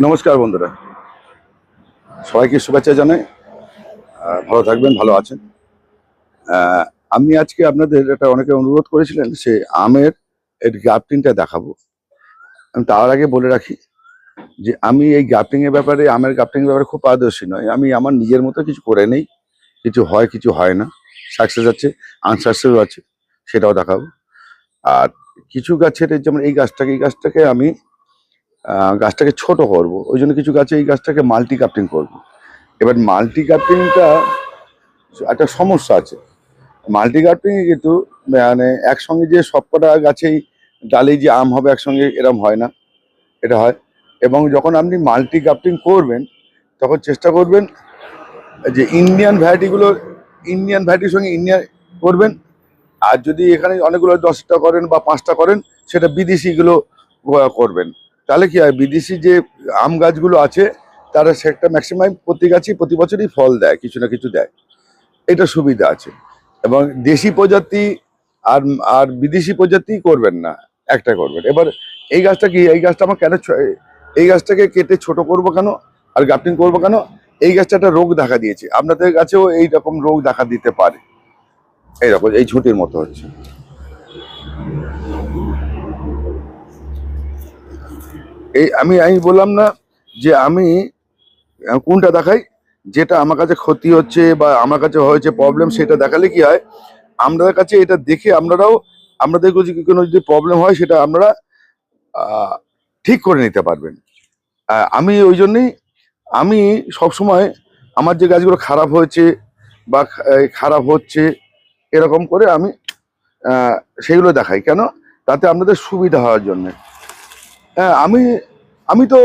নমস্কার বন্ধুরা। সবাইকে শুভেচ্ছা জানাই। ভালো থাকবেন, ভালো আছেন। আমি আজকে আপনাদের একটা অনেকে অনুরোধ করেছিলেন সে আমের এর গ্রাফটিংটা দেখাবো। আমি তার আগে বলে রাখি যে আমি এই গ্রাফটিং এর ব্যাপারে, আমের গ্রাফটিং এর ব্যাপারে খুব পারদর্শী নয়। আমি আমার নিজের মতো কিছু করে নেই। কিছু হয় কিছু হয় না। সাকসেস আছে আনসাকসেসও আছে, সেটাও দেখাবো। আর কিছু গাছের যেমন এই গাছটাকে এই গাছটাকে আমি গাছটাকে ছোট করব। ওই জন্য কিছু গাছে এই গাছটাকে মাল্টি কাপটিং করব। এবার মাল্টি কাপটিংটা একটা সমস্যা আছে। মাল্টি কাপটিং কিন্তু মানে একসঙ্গে যে সবকটা গাছেই ডালে যে আম হবে একসঙ্গে এরম হয় না। এটা হয়। এবং যখন আপনি মাল্টি কাপটিং করবেন, তখন চেষ্টা করবেন যে ইন্ডিয়ান ভ্যারাইটিগুলো ইন্ডিয়ান ভ্যারাইটির সঙ্গে ইন্ডিয়ান করবেন। আর যদি এখানে অনেকগুলো দশটা করেন বা পাঁচটা করেন, সেটা বিদেশিগুলো করবেন। তাহলে কি হয়, বিদেশি যে আম গাছগুলো আছে, তারা সেটা ম্যাক্সিমাম প্রতি গাছই প্রতি বছরই ফল দেয়, কিছু না কিছু দেয়। এটা সুবিধা আছে। এবং দেশি প্রজাতি আর আর বিদেশি প্রজাতি করবেন না, একটা করবেন। এবার এই গাছটা কি, এই গাছটা আমার কেন এই গাছটাকে কেটে ছোট করব কেন, আর গাফটিং করব কেন? এই গাছটা একটা রোগ দেখা দিয়েছে। আপনাদের গাছেও এই রকম রোগ দেখা দিতে পারে। এইরকম, এই ছুটির মতো হচ্ছে। এই আমি আমি বললাম না যে আমি কোনটা দেখাই? যেটা আমার কাছে ক্ষতি হচ্ছে বা আমার কাছে হয়েছে প্রবলেম সেটা দেখালে কি হয়? আপনাদের কাছে এটা দেখে আপনারাও আপনাদের কোনো যদি প্রবলেম হয়, সেটা আপনারা ঠিক করে নিতে পারবেন। আমি ওই জন্যই, আমি সবসময় আমার যে গাছগুলো খারাপ হয়েছে বা খারাপ হচ্ছে, এরকম করে আমি সেগুলো দেখাই। কেন? তাতে আপনাদের সুবিধা হওয়ার জন্য। হ্যাঁ আমি আমি তো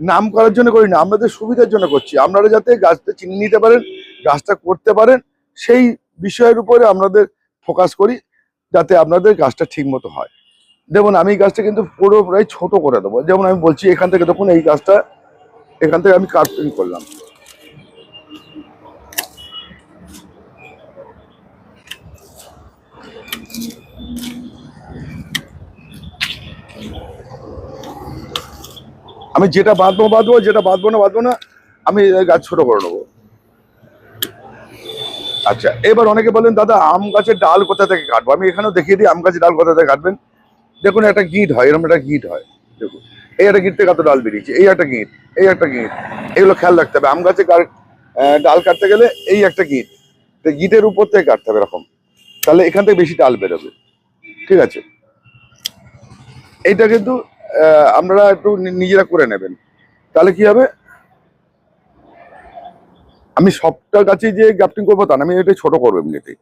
নাম করার জন্য করি না আপনাদের সুবিধার জন্য করছি। আপনারা যাতে গাছটা চিনে নিতে পারেন, গাছটা করতে পারেন, সেই বিষয়ের উপরে আপনাদের ফোকাস করি, যাতে আপনাদের গাছটা ঠিক মতো হয়। দেখুন, আমি গাছটা কিন্তু পুরো প্রায় ছোট করে দেবো। যেমন আমি বলছি, এখান থেকে দেখুন, এই গাছটা, এখান থেকে আমি কার্পিং করলাম। আমি যেটা বাঁধবো বাঁধবো, যেটা বাঁধবো না বাঁধবো না, আমি গাছ ছোট করে নেব। আচ্ছা এবার অনেকে বলেন, দাদা, আম গাছের ডাল কোথা থেকে কাটবো? আমি এখানেও দেখিয়ে দিই, আম গাছের ডাল কোথা থেকে কাটবেন। দেখুন, একটা গিট হয়, এরকম একটা গিট হয়। দেখুন, এই একটা গিট থেকে কত ডাল বেরিয়েছে, এই একটা গিট, এই একটা গিট, এগুলো খেয়াল রাখতে হবে। আম গাছে ডাল কাটতে গেলে এই একটা গিট, তো গিটের উপর থেকে কাটতে হবে এরকম। তাহলে এখান থেকে বেশি ডাল বেরোবে। ঠিক আছে? এইটা কিন্তু আপনারা একটু নিজেরা করে নেবেন। তাহলে কি হবে? আমি সবটার গাছে যে গ্রাফটিং করব তা না, আমি এটা ছোট করব এমনিতেই।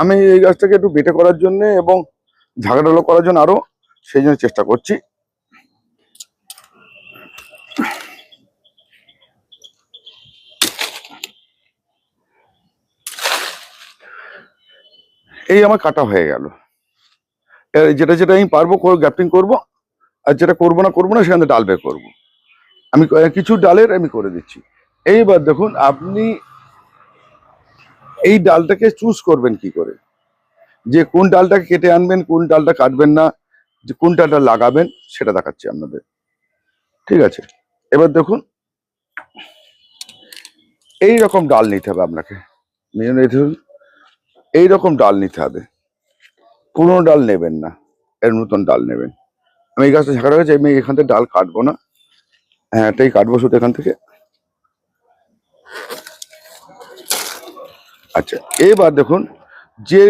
আমি এই গাছটাকে একটু বেটে করার জন্য এবং ঝাঁকাডালো করার জন্য আরও সেই জন্য চেষ্টা করছি। এই আমার কাটা হয়ে গেল। যেটা যেটা আমি পারব গ্যাপিং করব, আর যেটা করব না করব না, সেখানে ডাল বের করব। আমি কিছু ডালের আমি করে দিচ্ছি। এইবার দেখুন, আপনি এই ডালটাকে চুজ করবেন কি করে? যে কোন ডালটাকে কেটে আনবেন, কোন ডালটা কাটবেন না, যে কোন ডালটা লাগাবেন, সেটা দেখাচ্ছি আপনাদের। ঠিক আছে? এবার দেখুন এই রকম ডাল নিতে হবে আপনাকে। নিতে হবে এই রকম ডাল নিতে হবে। পুরোনো ডাল নেবেন না। এর নতুন ডাল নেবেন। আমি এই গাছটা ঝাঁকা গেছে আমি এখান থেকে ডাল কাটবো না? হ্যাঁ এটাই কাটবো শুধু এখান থেকে। আচ্ছা এবার দেখুন, যে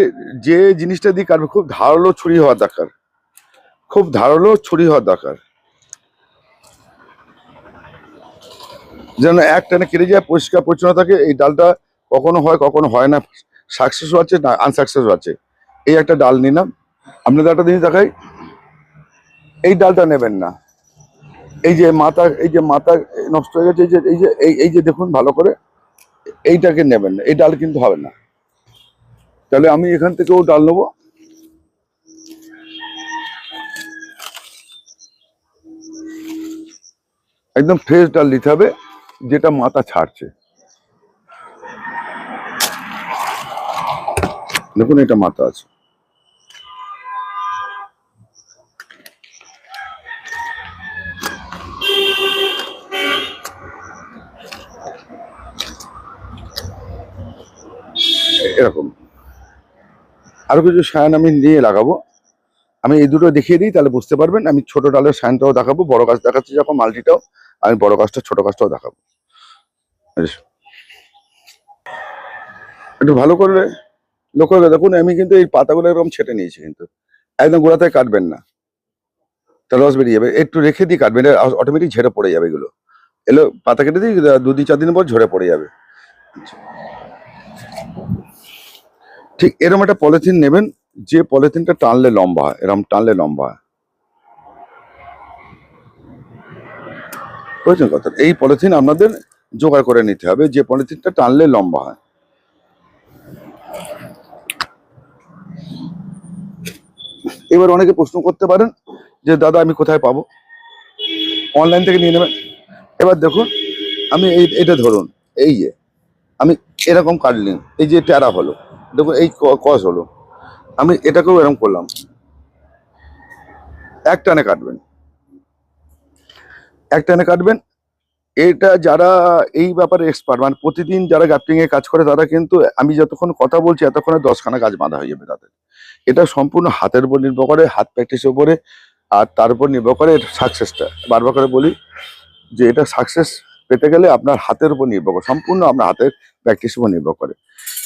যে জিনিসটা দিয়ে কাটবে, খুব ধারালো ছুরি হওয়া দরকার। খুব ধারালো ছুরি হওয়া দরকার। যেন এক টানে কেটে যায়, পরিষ্কার, পরিচ্ছন্ন থাকে, এই ডালটা কখনো হয় কখনো হয় না। সাকসেসও আছে না আনসাকসেসও আছে? এই একটা ডাল নিলাম। আপনাদের একটা জিনিস দেখাই। এই ডালটা নেবেন না। এই যে মাথা, এই যে মাথা নষ্ট হয়ে গেছে, এই যে এই যে এই যে দেখুন ভালো করে। এইটাকে নেবেন না। এই ডাল কিন্তু হবে না। তাহলে আমি এখান থেকেও ডাল নেব। একদম ফ্রেশ ডাল নিতে হবে, যেটা মাথা ছাড়ছে। দেখুন এটা মাথা আছে। এরকম। আরও কিছু সায়ান আমি নিয়ে লাগাবো। আমি এই দুটো দেখিয়ে দিই, তাহলে বুঝতে পারবেন। আমি ছোট ডালের সায়ানটাও দেখাবো, বড় গাছ দেখাচ্ছি যখন মাল্টিটাও, আমি বড় গাছটা, ছোট গাছটাও দেখাবো। একটু ভালো করে লক্ষ্য করে দেখুন, আমি কিন্তু এই পাতাগুলো এরকম ছেটে নিয়েছি কিন্তু। একদম গোড়াতে কাটবেন না। তা রস বেরিয়ে যাবে। একটু রেখে দিয়ে কাটবেন অটোমেটিক ঝেড়ে পড়ে যাবে এগুলো। এলো পাতা কেটে দিই, দু দিন চার দিন পর ঝরে পড়ে যাবে। ঠিক এরকম একটা পলিথিন নেবেন, যে পলিথিনটা টানলে লম্বা হয়, এরকম টানলে লম্বা হয়। বুঝছেন কথা? এই পলিথিন আপনাদের জোগাড় করে নিতে হবে, যে পলিথিনটা টানলে লম্বা হয়। এবার অনেকে প্রশ্ন করতে পারেন যে, দাদা, আমি কোথায় পাবো? অনলাইন থেকে নিয়ে নেবেন। এবার দেখুন, আমি এই, এটা ধরুন, এই যে, আমি এরকম কাটলাম এই যে ট্যারা হলো, দেখুন, এই কস হলো। আমি এটাকেও এরকম করলাম। এক টানে কাটবেন। এক টানে কাটবেন। এটা যারা এই ব্যাপারে এক্সপার্ট মানে প্রতিদিন যারা এ কাজ করে, তারা কিন্তু আমি যতক্ষণ কথা বলছি, এতক্ষণে দশখানা গাছ বাঁধা হয়ে যাবে তাদের। এটা সম্পূর্ণ হাতের উপর নির্ভর করে, হাত প্র্যাকটিসের উপরে, আর তার উপর নির্ভর করে সাকসেসটা বারবার করে বলি যে এটা সাকসেস পেতে গেলে আপনার হাতের উপর নির্ভর করে, সম্পূর্ণ আপনার হাতের প্র্যাকটিসের উপর নির্ভর করে।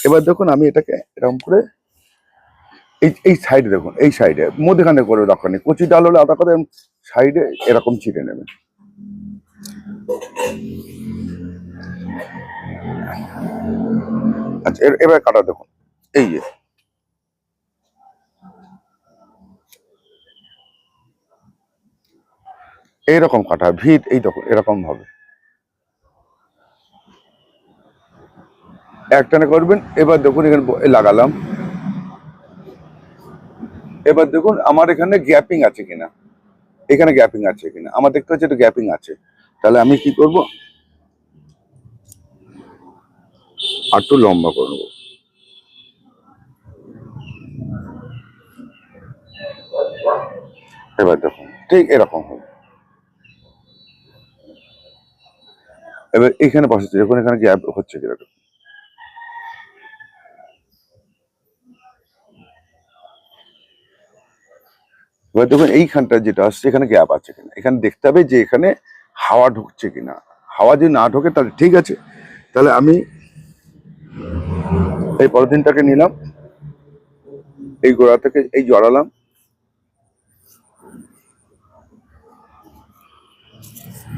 এবার দেখুন আমি এটাকে এরকম করে এই এই সাইডে দেখুন, এই সাইডে মধ্যখানে করে নেই, কচি ডাল হলে আদা করে সাইডে এরকম ছিটে নেবেন আচ্ছা এবার কাটা দেখুন, এই যে। এইরকম কাটা ভিত এই দেখুন এরকম হবে। একটানে করবেন, এবার দেখুন এখানে লাগালাম। এবার দেখুন আমার এখানে গ্যাপিং আছে কিনা। এখানে গ্যাপিং আছে কিনা। আমার দেখতে হচ্ছে এটা গ্যাপিং আছে। তাহলে আমি কি করব? আর একটু লম্বা করে এবার দেখুন, ঠিক এরকম হবে। এবার এখানে বসাচ্ছি দেখুন এখানে গ্যাপ হচ্ছে কীরকম? এবার দেখুন, এইখানটা যেটা আসছে, এখানে গ্যাপ আছে কিনা? এখানে দেখতে হবে যে এখানে হাওয়া ঢুকছে কিনা। হাওয়া যদি না ঢোকে, তাহলে ঠিক আছে। তাহলে আমি এই পলিথিনটাকে নিলাম, এই গোড়া থেকে এই জড়ালাম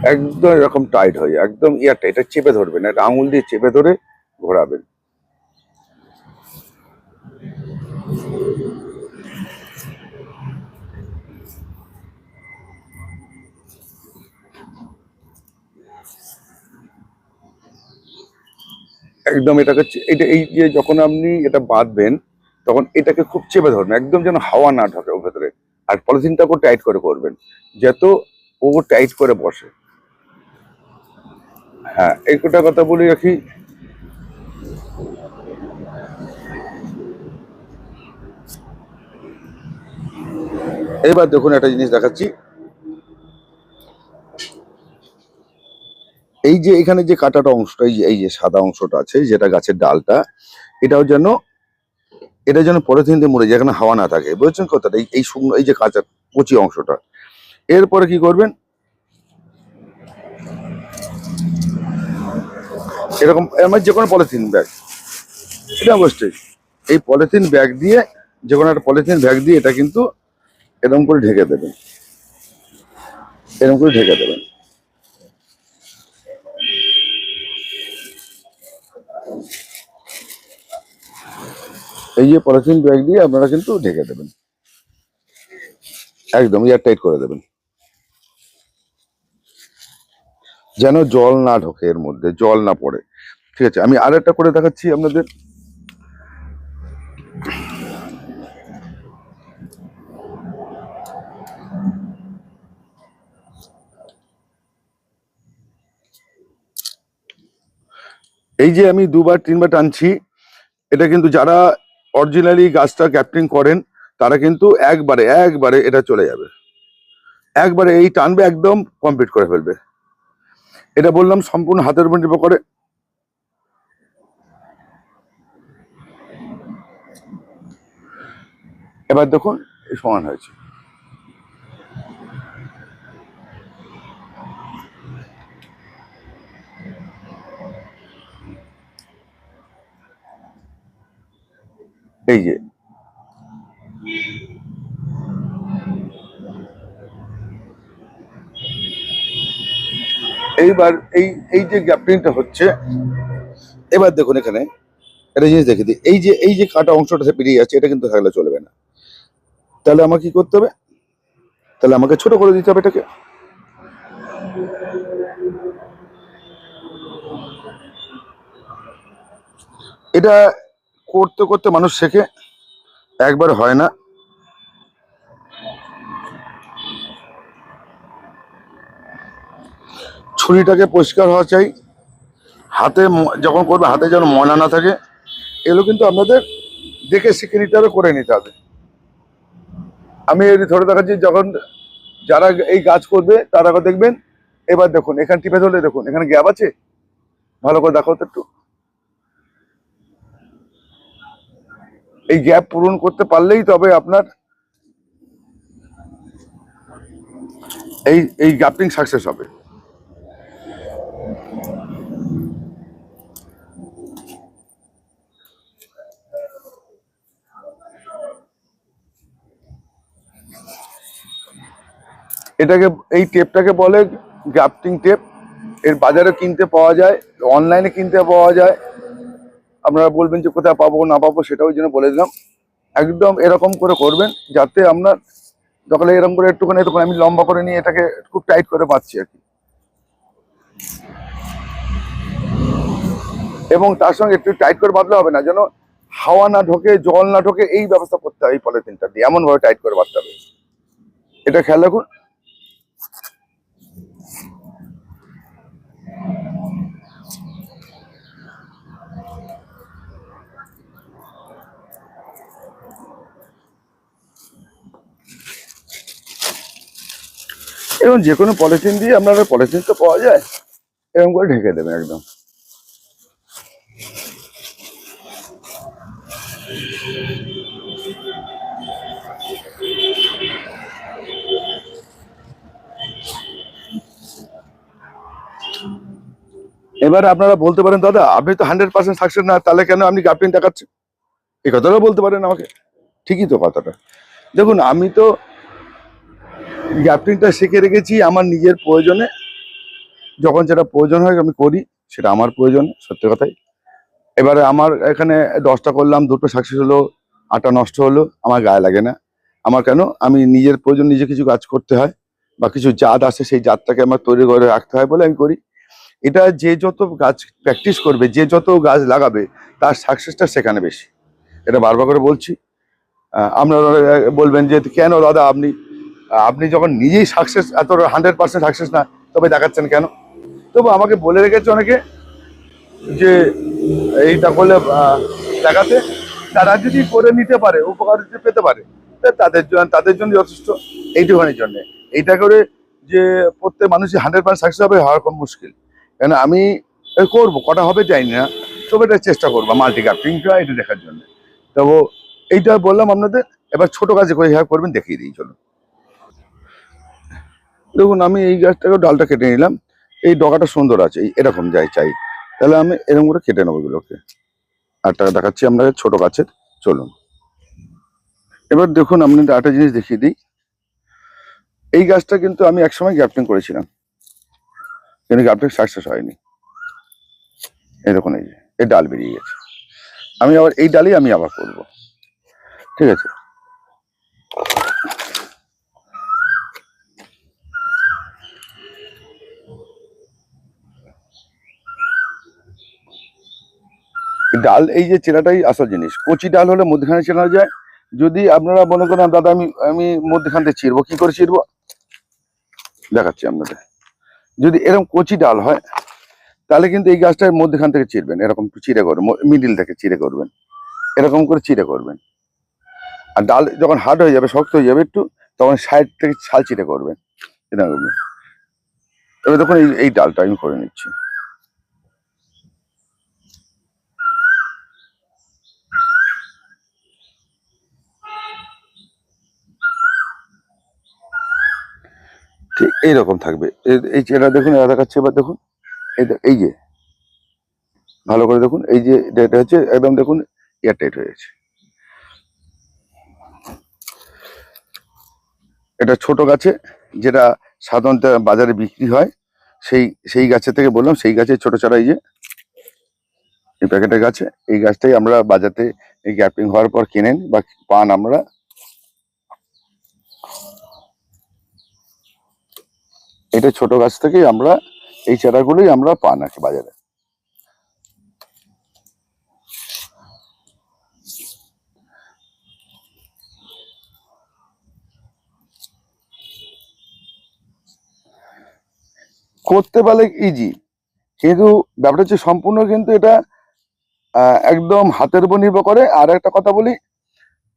একদম এরকম টাইট হয়ে একদম ইয়ারটা, এটা চেপে ধরবেন এটা আঙুল দিয়ে চেপে ধরে ঘোরাবেন। একদম এটাকে এটা এই যে যখন আপনি এটা বাঁধবেন, তখন এটাকে খুব চেপে ধরবেন, একদম যেন হাওয়া না ঢোকে ওর ভেতরে। আর পলিথিনটাকেও টাইট করে করবেন, যত ও টাইট করে বসে। হ্যাঁ এই কটা কথা বলে রাখি। এবার দেখুন একটা জিনিস দেখাচ্ছি। এই যে এখানে যে কাটাটা অংশটা, এই যে এই যে সাদা অংশটা আছে, যেটা গাছের ডালটা, এটাও যেন, এটা যেন পলিথিন দিয়ে মরে যায় হাওয়া না থাকে। বুঝছেন কথাটা? এই শুকনো, এই যে কাঁচা কচি অংশটা। এরপরে কি করবেন? এরকম আমার যে কোনো পলিথিন ব্যাগ। এটা অবশ্যই। এই পলিথিন ব্যাগ দিয়ে যে কোনো একটা পলিথিন ব্যাগ দিয়ে এটা কিন্তু এরকম করে ঢেকে দেবেন এরকম করে ঢেকে দেবেন এই যে পলিথিন ব্যাগ দিয়ে আপনারা কিন্তু ঢেকে দেবেন। একদম এয়ার টাইট করে দেবেন। যেন জল না ঢোকে এর মধ্যে, জল না পড়ে। ঠিক আছে, আমি আর একটা করে দেখাচ্ছি আপনাদের। এই যে আমি দুবার, তিনবার টানছি, এটা কিন্তু যারা অরিজিনালি গাছটা ক্যাপটিং করেন, তারা কিন্তু একবারে একবারে এটা চলে যাবে। একবারে এই টানবে, একদম কমপ্লিট করে ফেলবে। এটা বললাম সম্পূর্ণ হাতের উপর নির্ভর করে। এবার দেখুন এই সমান হয়েছে। এই যে এইবার এই এই যে গ্যাপটিংটা হচ্ছে, এবার দেখুন এখানে একটা জিনিস দেখে দিই। এই যে এই যে কাটা অংশটা বেরিয়ে যাচ্ছে, এটা কিন্তু থাকলে চলবে না। তাহলে আমাকে কি করতে হবে? তাহলে আমাকে ছোট করে দিতে হবে এটাকে। এটা করতে করতে মানুষ শেখে, একবার হয় না। ছুরিটাকে পরিষ্কার হওয়া চাই। হাতে যখন করবে, হাতে যেন ময়লা না থাকে। এগুলো কিন্তু আপনাদের দেখে শিখে নিতে হবে, করে নিতে হবে। আমি এই ধরে দেখাচ্ছি, যখন যারা এই গাছ করবে, তারা দেখবেন, এবার দেখুন, এখানে টিপে ধরলে দেখুন, এখানে গ্যাপ আছে? ভালো করে দেখাও তো একটু। এই গ্যাপ পূরণ করতে পারলেই তবে আপনার এই এই গ্যাপিং সাকসেস হবে। এটাকে, এই টেপটাকে বলে গ্রাফটিং টেপ এর বাজারে কিনতে পাওয়া যায় অনলাইনে কিনতে পাওয়া যায়। আপনারা বলবেন যে কোথায় পাবো, না পাবো সেটা ওই জন্য বলে দিলাম। একদম এরকম করে করবেন, যাতে আপনার যখন এরকম করে একটুখানি, তখন আমি লম্বা করে নিয়ে এটাকে খুব টাইট করে পাচ্ছি আর কি। এবং তার সঙ্গে একটু টাইট করে বাঁধলে হবে না, যেন হাওয়া না ঢোকে, জল না ঢোকে, এই ব্যবস্থা করতে হবে এই পলিথিনটা দিয়ে। এমনভাবে টাইট করে বাঁধতে হবে। এটা খেয়াল রাখুন এবং যে কোনো পলিথিন দিয়ে আপনারা পলিথিন তো পাওয়া যায়, এরকম করে ঢেকে দেবেন একদম। এবার আপনারা বলতে পারেন, দাদা, আপনি তো হান্ড্রেড পার্সেন্ট সাকসেস না, তাহলে কেন আপনি গাপটিন দেখাচ্ছেন? এই কথাটাও বলতে পারেন আমাকে। ঠিকই তো কথাটা। দেখুন, আমি তো গ্যাপটিংটা শিখে রেখেছি, আমার নিজের প্রয়োজনে। যখন যেটা প্রয়োজন হয় আমি করি, সেটা আমার প্রয়োজনে, সত্যি কথাই। এবারে আমার এখানে দশটা করলাম, দুটো সাকসেস হলো আটা নষ্ট হলো, আমার গায়ে লাগে না। আমার কেন? আমি নিজের প্রয়োজন নিজে কিছু কাজ করতে হয়, বা কিছু জাত আসে সেই জাতটাকে আমার তৈরি করে রাখতে হয় বলে আমি করি। এটা যে যত গাছ প্র্যাকটিস করবে, যে যত গাছ লাগাবে, তার সাকসেসটা সেখানে বেশি। এটা বারবার করে বলছি। আপনারা বলবেন যে, কেন দাদা আপনি আপনি যখন নিজেই সাকসেস এত হান্ড্রেড পার্সেন্ট সাকসেস না, তবে দেখাচ্ছেন কেন? তবু আমাকে বলে রেখেছে অনেকে যে, এইটা করলে দেখাতে। তারা যদি করে নিতে পারে, উপকার যদি পেতে পারে তাদের জন্য তাদের জন্য যথেষ্ট। এইটুখানির জন্য। এইটা করে যে, প্রত্যেক মানুষই হান্ড্রেড পার্সেন্ট সাকসেস হবে হওয়ার খুব মুশকিল। কেন, আমি করব, কটা হবে জানি না। তবে এটা চেষ্টা করব মাল্টি কাপিংটা এটা দেখার জন্য। তবু এইটা বললাম আপনাদের, এবার ছোট কাজে করে হ্যাঁ করবেন, দেখিয়ে দিই চলো দেখুন, আমি এই গাছটাকে ডালটা কেটে নিলাম। এই ডগাটা সুন্দর আছে এরকম যাই চাই। তাহলে আমি এরকম করে কেটে নেব এগুলোকে। আর টাকা দেখাচ্ছি আমরা ছোট গাছের। চলুন। এবার দেখুন, আপনাদের একটা জিনিস দেখিয়ে দিই। এই গাছটা কিন্তু আমি একসময় গ্যাপটিং করেছিলাম। কিন্তু গ্যাপটিং সাকসেস হয়নি। দেখুন, এই যে, এই ডাল বেরিয়ে গেছে। আমি আবার এই ডালই আমি আবার করব। ঠিক আছে? ডাল, এই যে চেনাটাই আসল জিনিস। কচি ডাল হলে মধ্যখানে চেনা যায়। যদি আপনারা মনে করেন, দাদা, আমি আমি মধ্যখান থেকে চিরবো কি করে চিরবো দেখাচ্ছি আপনাদের। যদি এরকম কচি ডাল হয়, তাহলে কিন্তু এই গাছটার মধ্যখান থেকে চিরবেন এরকম চিড়ে করবেন মিডিল থেকে চিড়ে করবেন। এরকম করে চিড়ে করবেন। আর ডাল যখন হার্ড হয়ে যাবে, শক্ত হয়ে যাবে একটু, তখন সাইড থেকে ছাল চিড়ে করবেন। এটা করবেন এবার দেখুন, এই এই ডালটা আমি করে নিচ্ছি। ঠিক এইরকম থাকবে। এই- চেরা দেখুন, এটা দেখাচ্ছে, এবার দেখুন। এই যে, ভালো করে দেখুন, এই যে এটা এটা হচ্ছে একদম দেখুন এয়ারটাইট হয়ে গেছে। এটা ছোট গাছে যেটা সাধারণত বাজারে বিক্রি হয়, সেই সেই গাছের থেকে বললাম, সেই গাছের ছোট চারা এই যে, এই প্যাকেটের গাছে। এই গাছটাই আমরা বাজারে এই গ্যাপিং হওয়ার পর কেনেন বা পান আমরা এটা ছোট গাছ থেকেই আমরা এই চারাগুলোই আমরা পান আর কি বাজারে। করতে পারলে ইজি কিন্তু ব্যাপারটা হচ্ছে সম্পূর্ণ কিন্তু এটা একদম হাতের উপর নির্ভর করে। আর একটা কথা বলি,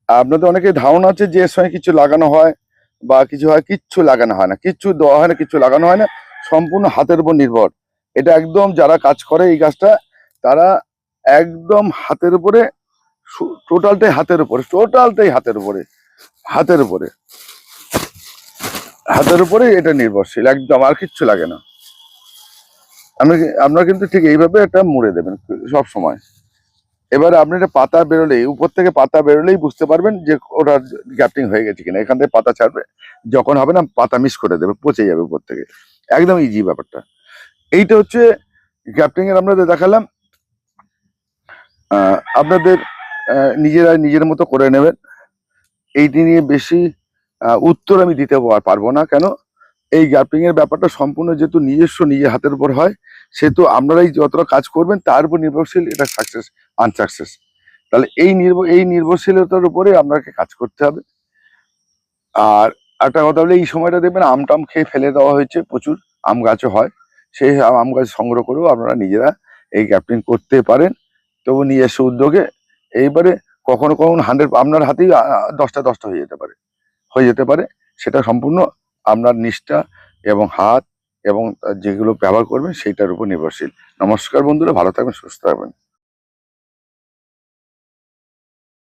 আপনাদের অনেকে ধারণা আছে যে এর সঙ্গে কিছু লাগানো হয় বা কিছু হয়, কিচ্ছু লাগানো হয় না। কিচ্ছু দেওয়া হয় না, কিচ্ছু লাগানো হয় না। সম্পূর্ণ হাতের উপর নির্ভর। এটা একদম যারা কাজ করে এই গাছটা তারা একদম হাতের উপরে টোটালটাই হাতের উপরে, টোটালটাই হাতের উপরে হাতের উপরে। হাতের উপরে এটা নির্ভরশীল, একদম, আর কিচ্ছু লাগে না। আপনি আপনারা কিন্তু ঠিক এইভাবে এটা মুড়ে দেবেন সব সময় এবার আপনি এটা পাতা বেরোলেই উপর থেকে পাতা বেরোলেই বুঝতে পারবেন যে ওটা গ্যাপটিং হয়ে গেছে কিনা। এখান থেকে পাতা ছাড়বে, যখন হবে না, পাতা মিস করে দেবে, পচে যাবে উপর থেকে। একদম ইজি ব্যাপারটা। এইটা হচ্ছে গ্যাপটিং এর আপনাদের দেখালাম। আপনাদের নিজেরা নিজের মতো করে নেবেন। এইটি নিয়ে বেশি উত্তর আমি দিতে পারব না। কেন? এই গ্যাপিং এর ব্যাপারটা সম্পূর্ণ যেহেতু নিজস্ব, নিজের হাতের উপর হয় সেহেতু আপনারাই যতটা কাজ করবেন, তার উপর নির্ভরশীল এটা সাকসেস আনসাকসেস তাহলে এই নির্ভর এই নির্ভরশীলতার উপরে আপনাকে কাজ করতে হবে। আর একটা কথা বলে এই সময়টা দেখবেন আম টাম খেয়ে ফেলে দেওয়া হয়েছে প্রচুর, আম গাছও হয়। সেই আম গাছ সংগ্রহ করেও আপনারা নিজেরা এই গ্যাপটিং করতে পারেন। তবু নিজস্ব উদ্যোগে এইবারে কখনো কখনো হান্ড্রেড আপনার হাতেই দশটা দশটা হয়ে যেতে পারে। হয়ে যেতে পারে, সেটা সম্পূর্ণ আপনার নিষ্ঠা এবং হাত এবং যেগুলো ব্যবহার করবেন সেইটার উপর নির্ভরশীল। নমস্কার বন্ধুরা ভালো থাকবেন সুস্থ থাকবেন।